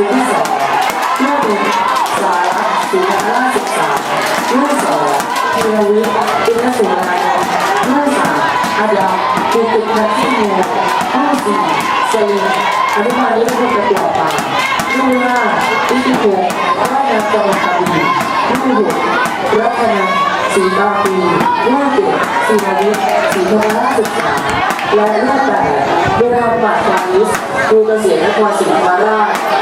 ชุดที่สองลูกหนึ่งสาระสุนทรศึกษาลูกสองธีรวิทอินทสุนทรลูกสามอาดามกุตุนัทที่มูลูกสี่เซลินอนุบาลนี้เป็นประกอบป่าลูกห้าอิทธิพงศ์รานาจงหวัดกระบี่ลูกหกรัตนันศรีบางปีลูกเจ็ดศิริวิทย์ศรีธรรมราชศึกษาและลูกแปดเวลาปาดานิสครูเกษียณนครศรีธรรมราช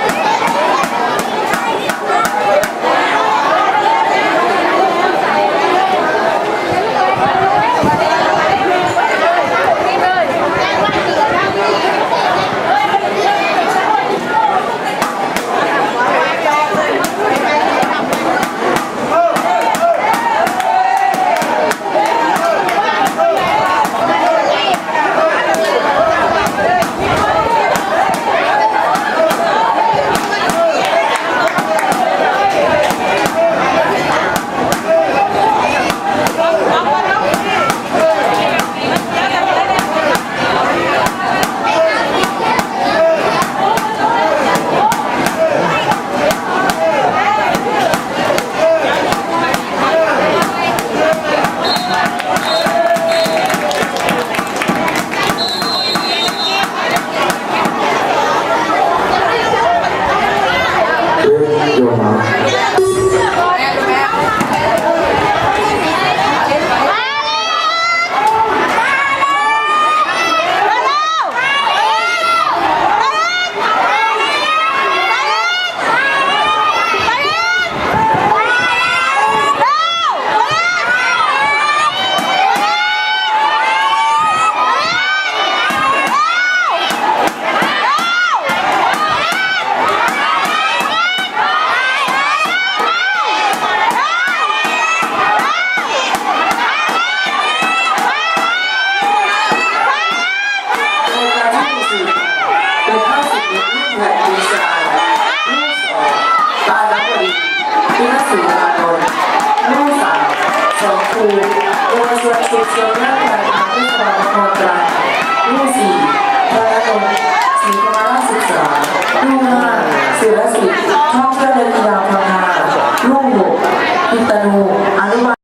โย เป็นข้าสิบเมตรลูกแผ่นดีไซน์ลูกสองตาลักวดีพินัสีลานนท์ลูกสามสองครูเยาวชนสุขเสริมร่างกายทางที่สองนครตรังลูกสี่พระนนท์ศรีธรรมราชศึกษาลูกห้าศิรศิษย์